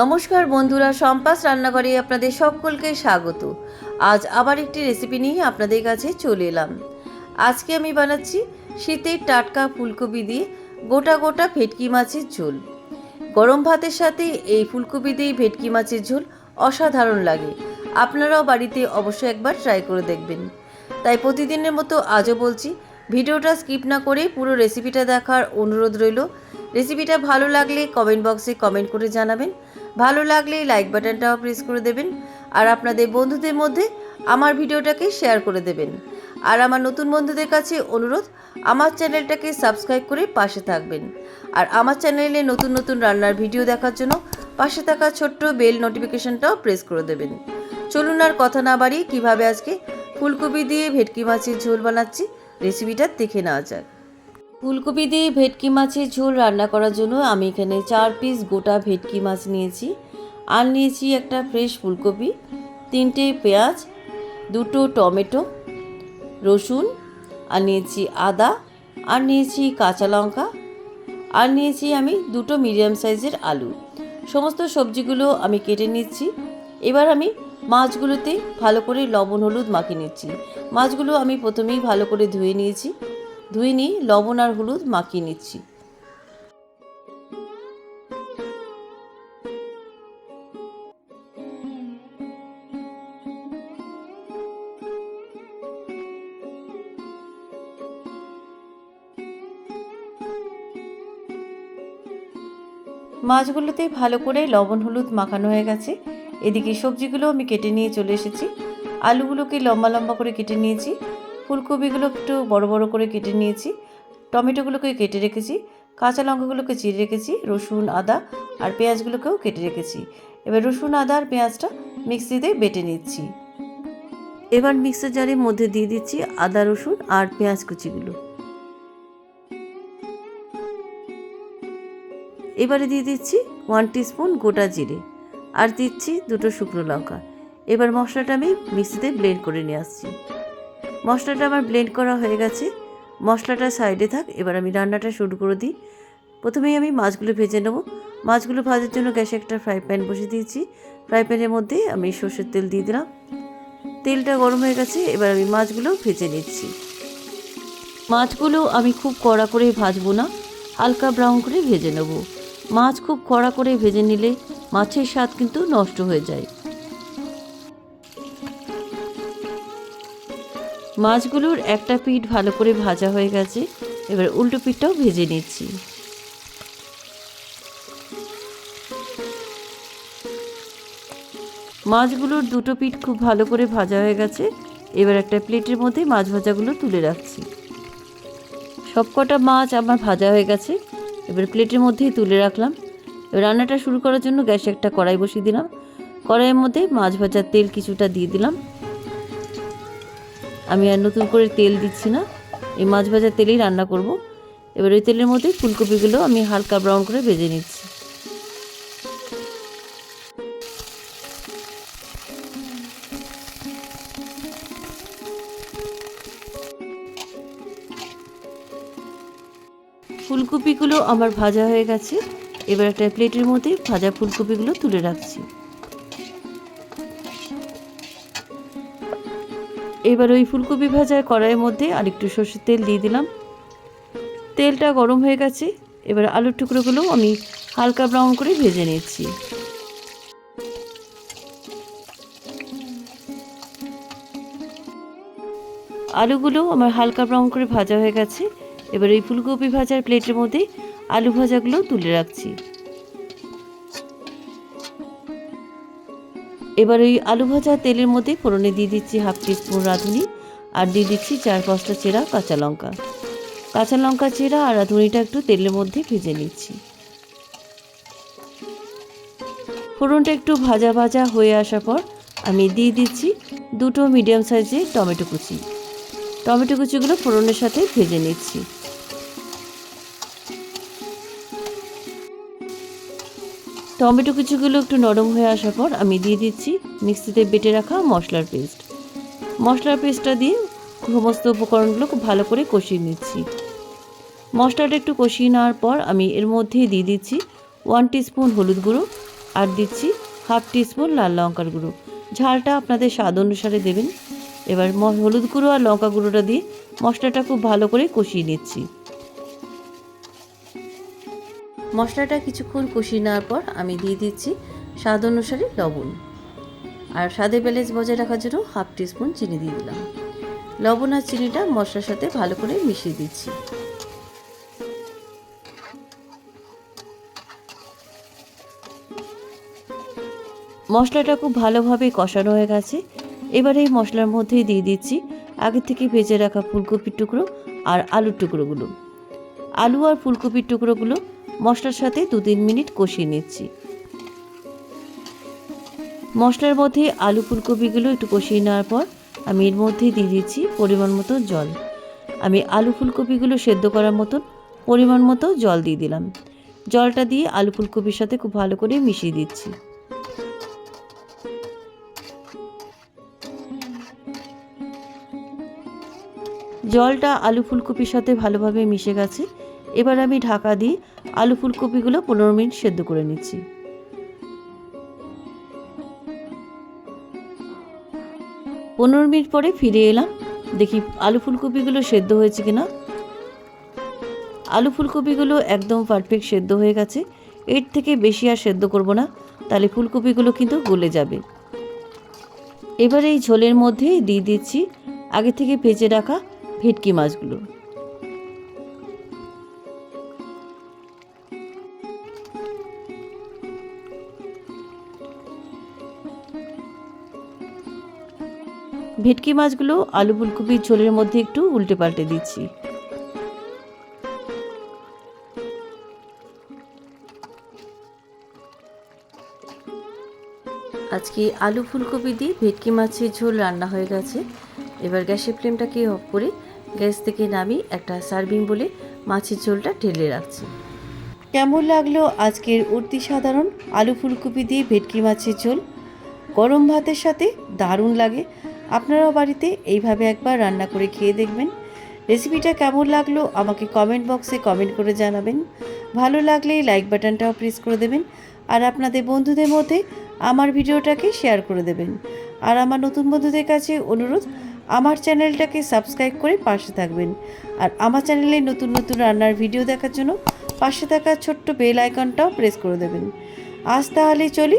নমস্কার বন্ধুরা সম্পাস রান্নাঘরে আপনাদের সকলকে স্বাগত। আজ আবার একটি রেসিপি নিয়ে আপনাদের কাছে চলে এলাম। আজকে আমি বানাচ্ছি শীতের টাটকা ফুলকপি দিয়ে গোটা গোটা ভেটকি মাছের ঝোল। গরম ভাতের সাথে এই ফুলকপি দিয়ে ভেটকি মাছের ঝোল অসাধারণ লাগে। আপনারাও বাড়িতে অবশ্যই একবার ট্রাই করে দেখবেন। তাই প্রতিদিনের মতো আজও বলছি ভিডিওটা স্কিপ না করে পুরো রেসিপিটা দেখার অনুরোধ রইল। রেসিপিটা ভালো লাগলে কমেন্ট বক্সে কমেন্ট করে জানাবেন। ভালো লাগলে লাইক বাটনটাও প্রেস করে দেবেন। আর আপনাদের বন্ধুদের মধ্যে আমার ভিডিওটাকে শেয়ার করে দেবেন। আর আমার নতুন বন্ধুদের কাছে অনুরোধ, আমার চ্যানেলটাকে সাবস্ক্রাইব করে পাশে থাকবেন। আর আমার চ্যানেলে নতুন নতুন রান্নার ভিডিও দেখার জন্য পাশে থাকা ছোট্ট বেল নোটিফিকেশনটাও প্রেস করে দেবেন। চলুন আর কথা না বাড়িয়ে কীভাবে আজকে ফুলকপি দিয়ে ভেটকি মাছের ঝোল বানাচ্ছি রেসিপিটা দেখে নেওয়া যাক। ফুলকপি দিয়ে ভেটকি মাছের ঝোল রান্না করার জন্য আমি এখানে চার পিস গোটা ভেটকি মাছ নিয়েছি। আর নিয়েছি একটা ফ্রেশ ফুলকপি, তিনটে পেঁয়াজ, দুটো টমেটো, রসুন, আর নিয়েছি আদা, আর নিয়েছি কাঁচা লঙ্কা, আর নিয়েছি আমি দুটো মিডিয়াম সাইজের আলু। সমস্ত সবজিগুলো আমি কেটে নিচ্ছি। এবার আমি মাছগুলোতে ভালো করে লবণ, হলুদ মাখিয়ে নিচ্ছি। মাছগুলো আমি প্রথমেই ভালো করে ধুয়ে নিয়েছি। ধুয়ে নিয়ে লবণ আর হলুদ মাখিয়ে নিচ্ছি। মাছগুলোতে ভালো করে লবণ, হলুদ মাখানো হয়ে গেছে। এদিকে সবজিগুলো আমি কেটে নিয়ে চলে এসেছি। আলুগুলোকে লম্বা লম্বা করে কেটে নিয়েছি। ফুলকপিগুলো একটু বড় বড় করে কেটে নিয়েছি। টমেটোগুলোকে কেটে রেখেছি। কাঁচা লঙ্কাগুলোকে চিড়ে রেখেছি। রসুন, আদা আর পেঁয়াজগুলোকেও কেটে রেখেছি। এবার রসুন, আদা আর পেঁয়াজটা মিক্সিতে বেটে নিচ্ছি। এবার মিক্সার জারের মধ্যে দিয়ে দিচ্ছি আদা, রসুন আর পেঁয়াজ কুচিগুলো। এবারে দিয়ে দিচ্ছি ওয়ান টিস্পুন গোটা জিরে। আর দিচ্ছি দুটো শুকনো লঙ্কা। এবার মশলাটা আমি মিক্সিতে ব্লেন্ড করে নিয়ে আসছি। মশলাটা আমার ব্লেন্ড করা হয়ে গেছে। মশলাটা সাইডে থাক, এবার আমি রান্নাটা শুরু করে দিই। প্রথমেই আমি মাছগুলো ভেজে নেব। মাছগুলো ভাজার জন্য গ্যাসে একটা ফ্রাই প্যান বসিয়ে দিয়েছি। ফ্রাই প্যানের মধ্যে আমি সর্ষের তেল দিয়ে দিলাম। তেলটা গরম হয়ে গেছে, এবার আমি মাছগুলো ভেজে নিচ্ছি। মাছগুলো আমি খুব কড়া করে ভাজবো না, হালকা ব্রাউন করে ভেজে নেব। মাছ খুব কড়া করে ভেজে নিলে মাছের স্বাদ কিন্তু নষ্ট হয়ে যায়। মাছগুলোর একটা পিঠ ভালো করে ভাজা হয়ে গেছে, এবার উল্টো পিঠটাও ভেজে নিচ্ছি। মাছগুলোর দুটো পিঠ খুব ভালো করে ভাজা হয়ে গেছে, এবার একটা প্লেটের মধ্যে মাছ ভাজাগুলো তুলে রাখছি। সবকটা মাছ আমার ভাজা হয়ে গেছে, এবার প্লেটের মধ্যেই তুলে রাখলাম। রান্নাটা শুরু করার জন্য গ্যাসে একটা কড়াই বসিয়ে দিলাম। কড়াইয়ের মধ্যে মাছ ভাজার তেল কিছুটা দিয়ে দিলাম। আমি আর নতুন করে তেল দিচ্ছি না। এই মাছ ভাজার তেলেই রান্না করব। এবার ওই তেলের মধ্যে ফুলকপিগুলো আমি হালকা ব্রাউন করে ভেজে নিচ্ছি। ফুলকপিগুলো আমার ভাজা হয়ে গেছে। এবার একটা প্লেটের মধ্যে ভাজা ফুলকপিগুলো তুলে রাখছি। এবার ওই ফুলকপি ভাজার কড়াইয়ের মধ্যে আরেকটু সর্ষের তেল দিয়ে দিলাম। তেলটা গরম হয়ে গেছে, এবার আলুর টুকরোগুলো আমি হালকা ব্রাউন করে ভেজে নিচ্ছি। আলুগুলো আমার হালকা ব্রাউন করে ভাজা হয়ে গেছে, এবার এই ফুলকপি ভাজার প্লেটের মধ্যে আলু ভাজাগুলো তুলে রাখছি। এবার ওই আলু ভাজা তেলের মধ্যে ফোড়নে দিয়ে দিচ্ছি হাফ টিস্পুন রাঁধুনি আর দিয়ে দিচ্ছি চার পাঁচটা চেরা কাঁচা লঙ্কা। কাঁচা লঙ্কা চেরা আর রাঁধুনিটা একটু তেলের মধ্যে ভেজে নিচ্ছি। ফোড়নটা একটু ভাজা ভাজা হয়ে আসার পর আমি দিয়ে দিচ্ছি দুটো মিডিয়াম সাইজের টমেটো কুচি। টমেটো কুচিগুলো ফোড়নের সাথে ভেজে নিচ্ছি। টমেটো কুচিগুলো একটু নরম হয়ে আসার পর আমি দিয়ে দিচ্ছি মিক্সিতে বেটে রাখা মশলার পেস্ট। মশলার পেস্টটা দিয়ে সমস্ত উপকরণগুলো খুব ভালো করে কষিয়ে নিচ্ছি। মশলাটা একটু কষিয়ে নেওয়ার পর আমি এর মধ্যে দিয়ে দিচ্ছি ওয়ান টিস্পুন হলুদ গুঁড়ো আর দিচ্ছি হাফ টিস্পুন লাল লঙ্কার গুঁড়ো। ঝালটা আপনাদের স্বাদ অনুসারে দেবেন। এবার হলুদ গুঁড়ো আর লঙ্কা গুঁড়োটা দিয়ে মশলাটা খুব ভালো করে কষিয়ে নিচ্ছি। মশলাটা কিছুক্ষণ কষিয়ে নেওয়ার পর আমি দিয়ে দিচ্ছি স্বাদ অনুসারে লবণ। আর স্বাদে ব্যালেন্স বজায় রাখার জন্য হাফ টিস্পুন চিনি দিয়ে দিলাম। লবণ আর চিনিটা মশলার সাথে ভালো করে মিশিয়ে দিচ্ছি। মশলাটা খুব ভালোভাবে কষানো হয়ে গেছে। এবার এই মশলার মধ্যেই দিয়ে দিচ্ছি আগে থেকে ভেজে রাখা ফুলকপির টুকরো আর আলুর টুকরোগুলো। আলু আর ফুলকপির টুকরোগুলো মশলার সাথে দু তিন মিনিট কষিয়ে নিচ্ছি। মশলার মধ্যে আলু ফুলকপিগুলো একটু কষিয়ে নেওয়ার পর আমি এর মধ্যেই দিয়ে দিচ্ছি পরিমাণ মতো জল। আমি আলু ফুলকপিগুলো সেদ্ধ করার মতন পরিমাণ মতো জল দিয়ে দিলাম। জলটা দিয়ে আলু ফুলকপির সাথে খুব ভালো করে মিশিয়ে দিচ্ছি। জলটা আলু ফুলকপির সাথে ভালোভাবে মিশে গেছে। এবার আমি ঢাকা দিয়ে আলু ফুলকপিগুলো পনেরো মিনিট সেদ্ধ করে নিচ্ছি। পনেরো মিনিট পরে ফিরে এলাম, দেখি আলু ফুলকপিগুলো সেদ্ধ হয়েছে কিনা। আলু ফুলকপিগুলো একদম পারফেক্ট সেদ্ধ হয়ে গেছে। এর থেকে বেশি আর সেদ্ধ করব না, তাহলে ফুলকপিগুলো কিন্তু গলে যাবে। এবার এই ঝোলের মধ্যে দিয়ে দিচ্ছি আগে থেকে ভেজে রাখা ভেটকি মাছগুলো। ভেটকি মাছগুলো আলু ফুলকপির ঝোলের মধ্যে একটু উল্টে পাল্টে দিচ্ছি। আজকে আলু ফুলকপি দিয়ে ভেটকি মাছের ঝোল রান্না হয়ে গেছে। এবার গ্যাসের ফ্লেমটাকে অফ করে গ্যাস থেকে নামি একটা সার্ভিং বলে মাছের ঝোলটা ঢেলে রাখছি। কেমন লাগল আজকের অতি সাধারণ আলু ফুলকপি দিয়ে ভেটকি মাছের ঝোল? গরম ভাতের সাথে দারুণ লাগে। আপনারাও বাড়িতে এইভাবে একবার রান্না করে খেয়ে দেখবেন। রেসিপিটা কেমন লাগল আমাকে কমেন্ট বক্সে কমেন্ট করে জানাবেন। ভালো লাগলে লাইক বাটনটাও প্রেস করে দেবেন। আর আপনাদের বন্ধুদের মধ্যে আমার ভিডিওটাকে শেয়ার করে দেবেন। আর আমার নতুন বন্ধুদের কাছে অনুরোধ, আমার চ্যানেলটাকে সাবস্ক্রাইব করে পাশে থাকবেন। আর আমার চ্যানেলে নতুন নতুন রান্নার ভিডিও দেখার জন্য পাশে থাকা ছোট্ট বেল আইকনটাও প্রেস করে দেবেন। আজ তাহলে চলি